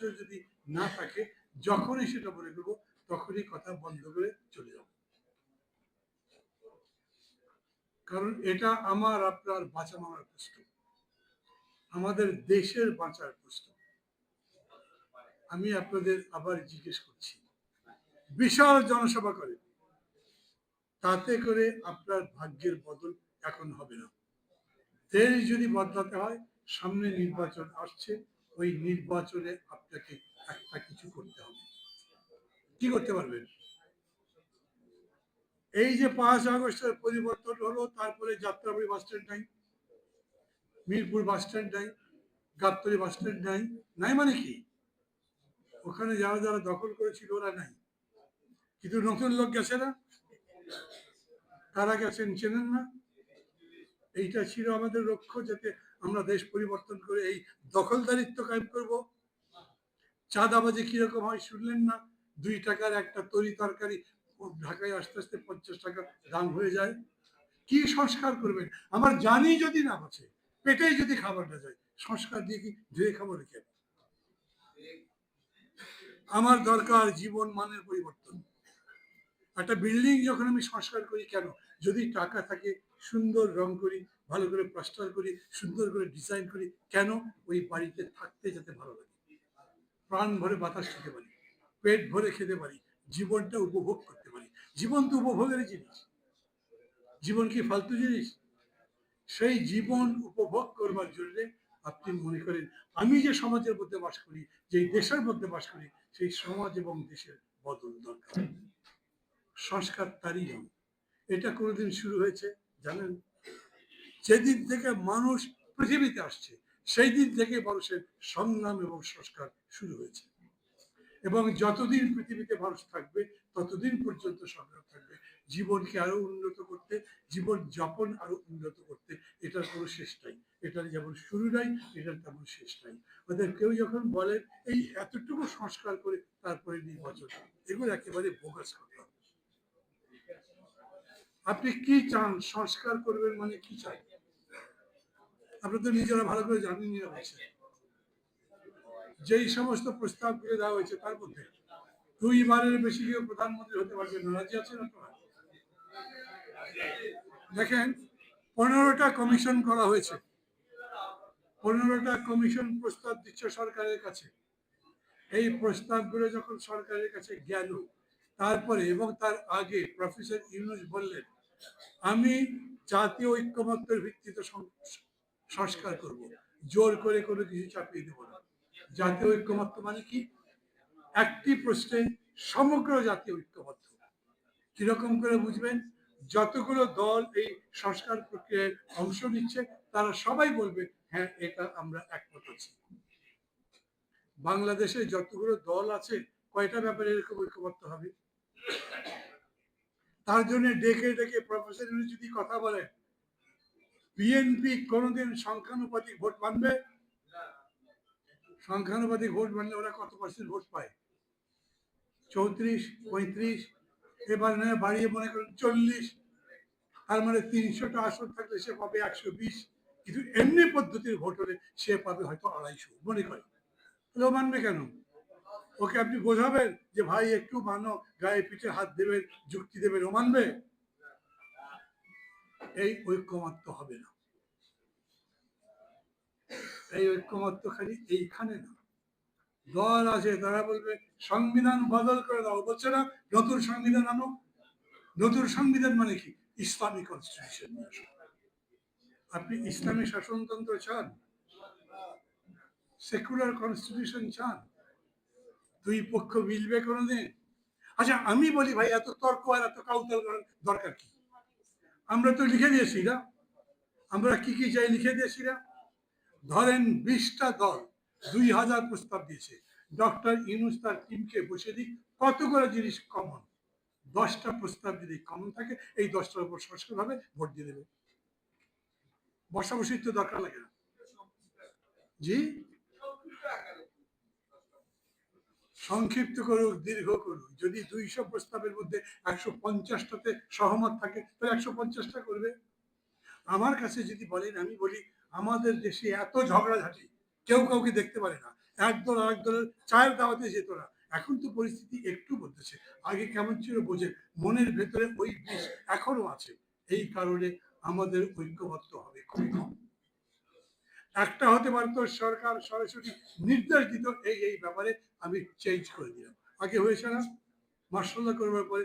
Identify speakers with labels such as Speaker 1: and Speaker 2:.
Speaker 1: ধৈর্য যদি না থাকে, যখনই সেটা মনে করব, তখনই কথা বন্ধ করে চলে যাব। কারণ এটা আমার, আপনার বাঁচা মারার প্রশ্ন আমাদের দেশের বাঁচার প্রশ্ন আমি আপনাদের আবার জিজ্ঞেস করছি। বিশাল জনসভা করে। তাতে করে আপনার ভাগ্যের বদল এখন হবে না। দেশ যদি বদলাতে হয়, সামনে নির্বাচন আসছে ওই নির্বাচনে আপনাকে একটা কিছু করতে হবে। কি করতে পারবেন? এই যে পাঁচ আগস্টের পরিবর্তন হলো, তারপরে যাত্রাবাড়ি বাস স্ট্যান্ড নাই, মিরপুর বাস স্ট্যান্ড নাই, গাবতলি বাস স্ট্যান্ড নাই নাই মানে কি? ওখানে যারা যারা দখল করেছিল ওরা নাই। কিন্তু নতুন লোক গেছে না? তারা গেছেন, চেনেন না? এইটা ছিল আমাদের লক্ষ্য যাতে আমরা দেশ পরিবর্তন করে এই দখলদারিত্ব কায়েম করব। চাঁদাবাজি কীরকম হয় শুনলেন না? দুই টাকার একটা তরি তরকারি ঢাকায় আস্তে আস্তে পঞ্চাশ টাকা দাম হয়ে যায়। কি সংস্কার করবেন? আমার জানি যদি না বাঁচে, পেটেই যদি খাবার না যায়, সংস্কার দিয়ে কি ধুয়ে খাব রেখে আমার দরকার জীবন মানের পরিবর্তন। একটা বিল্ডিং যখন আমি সংস্কার করি কেন? যদি টাকা থাকে, সুন্দর রং করি ভালো করে প্লাস্টার করি, সুন্দর করে ডিজাইন করি, কেন ওই বাড়িতে থাকতে যাতে ভালো লাগে? প্রাণ ভরে বাতাস খেতে পারি, পেট ভরে খেতে পারি, জীবনটা উপভোগ করতে পারি। জীবন তো উপভোগের জিনিস। জীবন কি ফালতু জিনিস? সেই জীবন উপভোগ করবার জন্য আপনি মনে করেন, আমি যে সমাজের মধ্যে বাস করি যে দেশের মধ্যে বাস করি, সেই সমাজ এবং দেশের বদল দরকার। সংস্কার তারই এটা কোনোদিন শুরু হয়েছে, জানেন? যেদিন থেকে মানুষ পৃথিবীতে আসছে সেই দিন থেকে মানুষের সংগ্রাম এবং সংস্কার শুরু হয়েছে। এবং যতদিন পৃথিবীতে মানুষ থাকবে, ততদিন পর্যন্ত সংগ্রাম থাকবে। জীবনকে আরও উন্নত করতে, জীবন যাপন আরও উন্নত করতে, এটার কোনো শেষ নাই। এটার যেমন শুরু নাই, এটার তেমন শেষ নাই। ওদের কেউ যখন বলেন এই এতটুকু সংস্কার করে তারপরে নির্বাচন এগুলো একেবারে বোগাস কথা। আপনি কি চান? সংস্কার করবেন মানে কি চান? আপনি তো নিজেরা ভালো করে জানেন যেই সমস্ত প্রস্তাব করে দেওয়া হয়েছে তার মধ্যে দুইবারের বেশি কেউ প্রধানমন্ত্রী হতে পারবেন না। রাজি আছেন আপনারা? দেখেন, পনেরোটা কমিশন করা হয়েছে। পনেরোটা কমিশন প্রস্তাব দিচ্ছে সরকারের কাছে। এই প্রস্তাবগুলো যখন সরকারের কাছে গেল, তারপরে এবং তার আগে প্রফেসর ইউনুস বললেন, আমি জাতীয় ঐক্যমত্যের ভিত্তিতে সংস্কার করব। জোর করে কোনো কিছু চাপিয়ে দেবো না। জাতীয় ঐক্যমত্য মানে কি? একটি প্রশ্নে সমগ্র জাতীয় ঐক্যবদ্ধ কীরকম করে বুঝবেন? যতগুলো দল এই সংস্কার প্রক্রিয়ায় অংশ নিচ্ছে, তারা সবাই বলবে হ্যাঁ এটা আমরা একমত আছি। বাংলাদেশে যতগুলো দল আছে, কয়টা ব্যাপারে এরকম ঐক্যবদ্ধ হবে? তার জন্য ডেকে ডেকে প্রফেসর যদি কথা বলেন বিএনপি কোনোদিন সংখ্যানুপাতিক ভোট মানবে? সংখ্যানুপাতিক ভোট মানলে ওরা কত পার্সেন্ট ভোট পায়? চৌত্রিশ, পঁয়ত্রিশ, এবার নয় বাড়িয়ে মনে করেন চল্লিশ, তার মানে তিনশোটা আসন থাকলে সে পাবে একশো বিশ, কিন্তু এমনি পদ্ধতির ভোট হলে সে পাবে হয়তো আড়াইশো, মনে করে তাহলে ও মানবে কেন? ওকে আপনি বোঝাবেন যে ভাই একটু মানো, গায়ে পিঠে হাত দেবেন, যুক্তি দেবেন, ও মানবে? এই ঐক্যমাত্র হবে না। এই ঐক্যমাত্র খালি এইখানে না। দল আছে, তারা বলবে, সংবিধান বদল করে দাও। বলছে না, নতুন সংবিধান আনো। নতুন সংবিধান মানে কি? ইসলামিক কনস্টিটিউশন আপনি ইসলামী শাসনতন্ত্র চান? সেকুলার কনস্টিটিউশন চান? দুই পক্ষ মিলবে কোনোদিন? আচ্ছা আমি বলি ভাই, এত তর্ক আর এত কাউতাল করার দরকার কি? আমরা তো লিখে দিয়েছি না। আমরা কি কি চাই লিখে দিয়েছি না? ধরেন বিশটা দল দুই হাজার প্রস্তাব দিয়েছে। ডক্টর ইউনুস তার টিমকে বসে দিক করে জিনিস কমন দশটা প্রস্তাব যদি কমন থাকে, এই দশটার উপর সংস্কার হবে ভোট দিয়ে দেবে। বসা বসির তো দরকার লাগে না। জি? সংক্ষিপ্ত করুক, দীর্ঘ করুক। যদি দুইশো প্রস্তাবের মধ্যে একশো পঞ্চাশটাতে সহমত থাকে তাহলে একশো পঞ্চাশটা করবে। আমার কাছে যদি বলেন, আমি বলি, আমাদের দেশে এত ঝগড়াঝাটি, কেউ কাউকে দেখতে পারে না। একদল আরেক দলের চায়ের দাওয়াতে যেত না। এখন তো পরিস্থিতি একটু বদলেছে। আগে কেমন ছিল বোঝেন, মনের ভেতরে ওই বিষ এখনও আছে। এই কারণে আমাদের ঐক্যবদ্ধ হবে। খুবই কম। একটা হতে পারত সরকার সরাসরি নির্দেশ দিত এই এই ব্যাপারে আমি চেঞ্জ করে দিলাম। আগে হয়েছে না? মার্শাল্লাহ করবার পরে